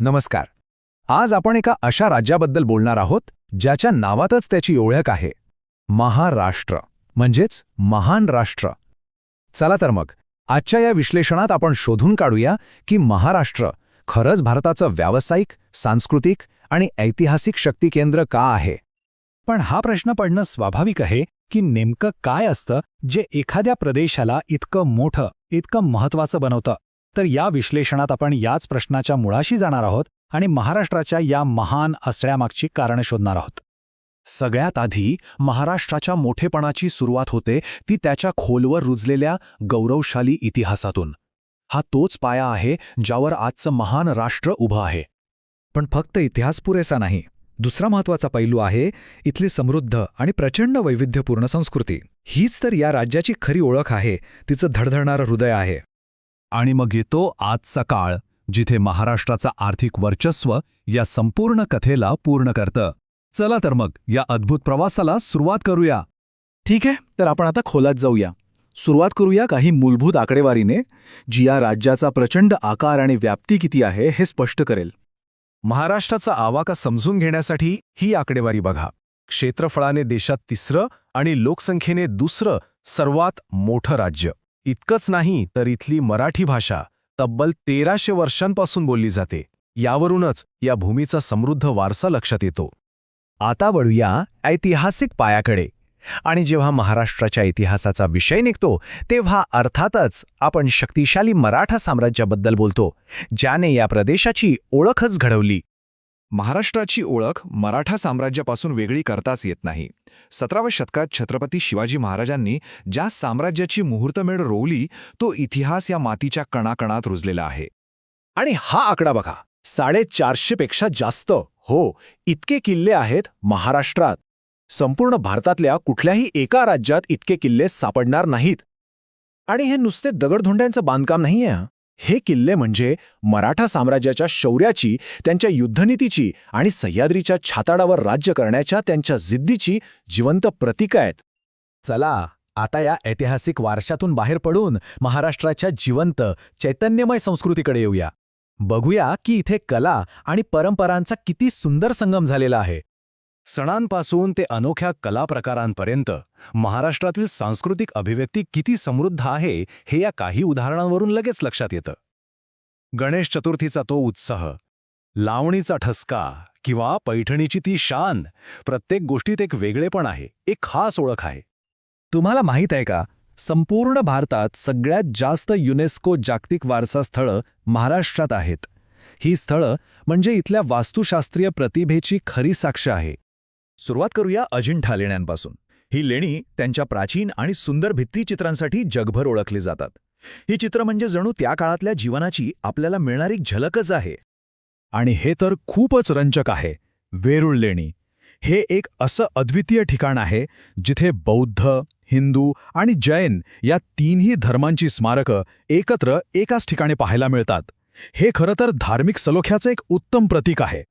नमस्कार. आज आपण एका अशा राज्याबद्दल बोलणार आहोत ज्याच्या नावातच त्याची ओळख आहे. महाराष्ट्र म्हणजेच महान राष्ट्र. चला तर मग आजच्या या विश्लेषणात आपण शोधून काढूया की महाराष्ट्र खरंच भारताचं व्यावसायिक सांस्कृतिक आणि ऐतिहासिक शक्ती केंद्र का आहे? पण हा प्रश्न पडणं स्वाभाविक आहे की नेमकं काय असतं जे एखाद्या प्रदेशाला इतकं मोठं इतकं महत्वाचं बनवतं? तर या विश्लेषणात आपण याच प्रश्नाच्या मुळाशी जाणार आहोत आणि महाराष्ट्राच्या या महान असण्यामागची कारणं शोधणार आहोत. सगळ्यात आधी महाराष्ट्राच्या मोठेपणाची सुरुवात होते ती त्याच्या खोलवर रुजलेल्या गौरवशाली इतिहासातून. हा तोच पाया आहे ज्यावर आजचं महान राष्ट्र उभं आहे. पण फक्त इतिहास पुरेसा नाही. दुसरा महत्त्वाचा पैलू आहे इथली समृद्ध आणि प्रचंड वैविध्यपूर्ण संस्कृती. हीच तर या राज्याची खरी ओळख आहे. तिचं धडधडणारं हृदय आहे. आणि मग येतो आजचा काळ जिथे महाराष्ट्राचं आर्थिक वर्चस्व या संपूर्ण कथेला पूर्ण करतं. चला तर मग या अद्भुत प्रवासाला सुरुवात करूया. ठीक आहे तर आपण आता खोलात जाऊया. सुरुवात करूया काही मूलभूत आकडेवारीने जी या राज्याचा प्रचंड आकार आणि व्याप्ती किती आहे हे स्पष्ट करेल. महाराष्ट्राचा आवाका समजून घेण्यासाठी ही आकडेवारी बघा. क्षेत्रफळाने देशात तिसरं आणि लोकसंख्येने दुसरं सर्वात मोठं राज्य. इतकंच नाही तर इथली मराठी भाषा तब्बल तेराशे वर्षांपासून बोलली जाते. यावरूनच या भूमीचा समृद्ध वारसा लक्षात येतो. आता वळूया ऐतिहासिक पायाकडे. आणि जेव्हा महाराष्ट्राच्या इतिहासाचा विषय निघतो तेव्हा अर्थातच आपण शक्तिशाली मराठा साम्राज्याबद्दल बोलतो ज्याने या प्रदेशाची ओळखच घडवली. महाराष्ट्राची ओळख मराठा साम्राज्यापासून वेगळी करताच येत नाही. सतराव्या शतकात छत्रपती शिवाजी महाराजांनी ज्या साम्राज्याची मुहूर्तमेढ रोवली तो इतिहास या मातीच्या कणाकणात रुजलेला आहे. आणि हा आकडा बघा साडेचारशेपेक्षा जास्त हो इतके किल्ले आहेत महाराष्ट्रात. संपूर्ण भारतातल्या कुठल्याही एका राज्यात इतके किल्ले सापडणार नाहीत. आणि हे नुसते दगडधोंड्यांचं बांधकाम नाहीये आहे हे किल्ले म्हणजे मराठा साम्राज्याच्या शौर्याची त्यांच्या युद्धनीतीची आणि सह्याद्रीच्या छाताडावर राज्य करण्याच्या त्यांच्या जिद्दीची जिवंत प्रतीक आहेत. चला आता या ऐतिहासिक वारशातून बाहेर पडून महाराष्ट्राच्या जिवंत चैतन्यमय संस्कृतीकडे येऊया. बघूया की इथे कला आणि परंपरांचा किती सुंदर संगम झालेला आहे. सणांपासून ते अनोख्या कला प्रकारांपर्यंत महाराष्ट्रातील सांस्कृतिक अभिव्यक्ती किती समृद्ध आहे हे या काही उदाहरणांवरून लगेच लक्षात येतं. गणेश चतुर्थीचा तो उत्साह लावणीचा ठसका किंवा पैठणीची ती शान प्रत्येक गोष्टीत एक वेगळेपण आहे एक खास ओळख आहे. तुम्हाला माहीत आहे का? संपूर्ण भारतात सगळ्यात जास्त युनेस्को जागतिक वारसा स्थळं महाराष्ट्रात आहेत. ही स्थळं म्हणजे इथल्या वास्तुशास्त्रीय प्रतिभेची खरी साक्ष आहे. सुरुवात करूया अजिंठा लेण्यांपासून. ही लेणी त्यांच्या प्राचीन आणि सुंदर भित्तीचित्रांसाठी जगभर ओळखली जातात. ही चित्र म्हणजे जणू त्या काळातल्या जीवनाची आपल्याला मिळणारी झलकच आहे. आणि हे तर खूपच रंजक आहे वेरूळ लेणी. हे एक असं अद्वितीय ठिकाण आहे जिथे बौद्ध हिंदू आणि जैन या तीनही धर्मांची स्मारकं एकत्र एकाच ठिकाणी पाहायला मिळतात. हे खरं तर धार्मिक सलोख्याचं एक उत्तम प्रतीक आहे.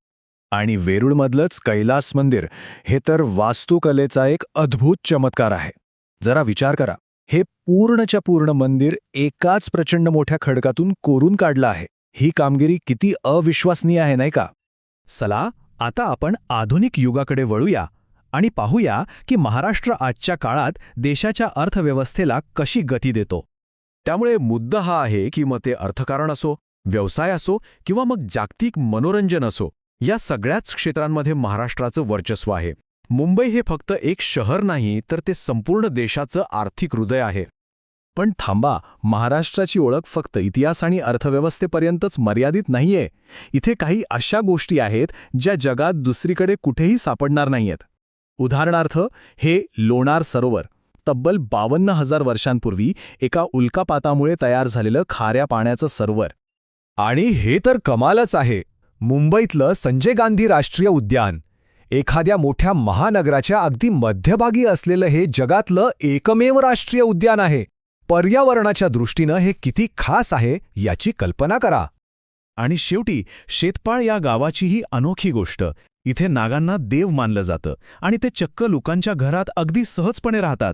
आणि वेरूळमधलंच कैलास मंदिर हे तर वास्तुकलेचा एक अद्भुत चमत्कार आहे. जरा विचार करा. हे पूर्णच्या पूर्ण मंदिर एकाच प्रचंड मोठ्या खडकातून कोरून काढलं आहे. ही कामगिरी किती अविश्वसनीय आहे नाही का? सला आता आपण आधुनिक युगाकडे वळूया आणि पाहूया की महाराष्ट्र आजच्या काळात देशाच्या अर्थव्यवस्थेला कशी गती देतो. त्यामुळे मुद्दा हा आहे की मग ते अर्थकारण असो व्यवसाय असो किंवा मग जागतिक मनोरंजन असो. या सगळ्याच क्षेत्रांमध्ये महाराष्ट्राचं वर्चस्व आहे. मुंबई हे फक्त एक शहर नाही तर ते संपूर्ण देशाचं आर्थिक हृदय आहे. पण थांबा महाराष्ट्राची ओळख फक्त इतिहास आणि अर्थव्यवस्थेपर्यंतच मर्यादित नाहीये. इथे काही अशा गोष्टी आहेत ज्या जगात दुसरीकडे कुठेही सापडणार नाहीयेत. उदाहरणार्थ हे लोणार सरोवर तब्बल बावन्न हजार वर्षांपूर्वी एका उल्कापातामुळे तयार झालेलं खाऱ्या पाण्याचं सरोवर. आणि हे तर कमालच आहे! मुंबईतलं संजय गांधी राष्ट्रीय उद्यान. एखाद्या मोठ्या महानगराच्या अगदी मध्यभागी असलेलं हे जगातलं एकमेव राष्ट्रीय उद्यान आहे. पर्यावरणाच्या दृष्टीनं हे किती खास आहे याची कल्पना करा. आणि शेवटी शेतपाळ या गावाची ही अनोखी गोष्ट. इथे नागांना देव मानलं जातं आणि ते चक्क लोकांच्या घरात अगदी सहजपणे राहतात.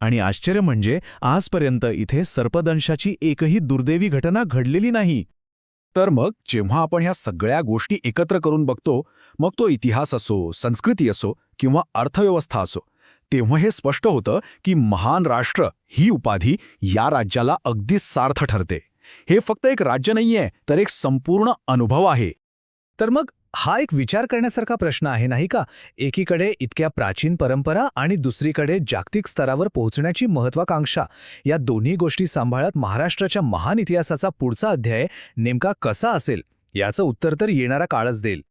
आणि आश्चर्य म्हणजे आजपर्यंत इथे सर्पदंशाची एकही दुर्दैवी घटना घडलेली नाही. तर मग जेव्हा आपण ह्या सगळ्या गोष्टी एकत्र करून बघतो मग तो इतिहास असो संस्कृती असो किंवा अर्थव्यवस्था असो तेव्हा हे स्पष्ट होतं की महान राष्ट्र ही उपाधी या राज्याला अगदी सार्थ ठरते. हे फक्त एक राज्य नाहीये तर एक संपूर्ण अनुभव आहे. तर मग हा एक विचार करण्यासारखा प्रश्न आहे नाही का? एकीकडे इतक्या प्राचीन परंपरा आणि दुसरीकडे जागतिक स्तरावर पोहोचण्याची महत्वाकांक्षा या दोन्ही गोष्टी सांभाळत महाराष्ट्राच्या महान इतिहासाचा पुढचा अध्याय नेमका कसा असेल याचं उत्तर तर येणारा काळच देईल.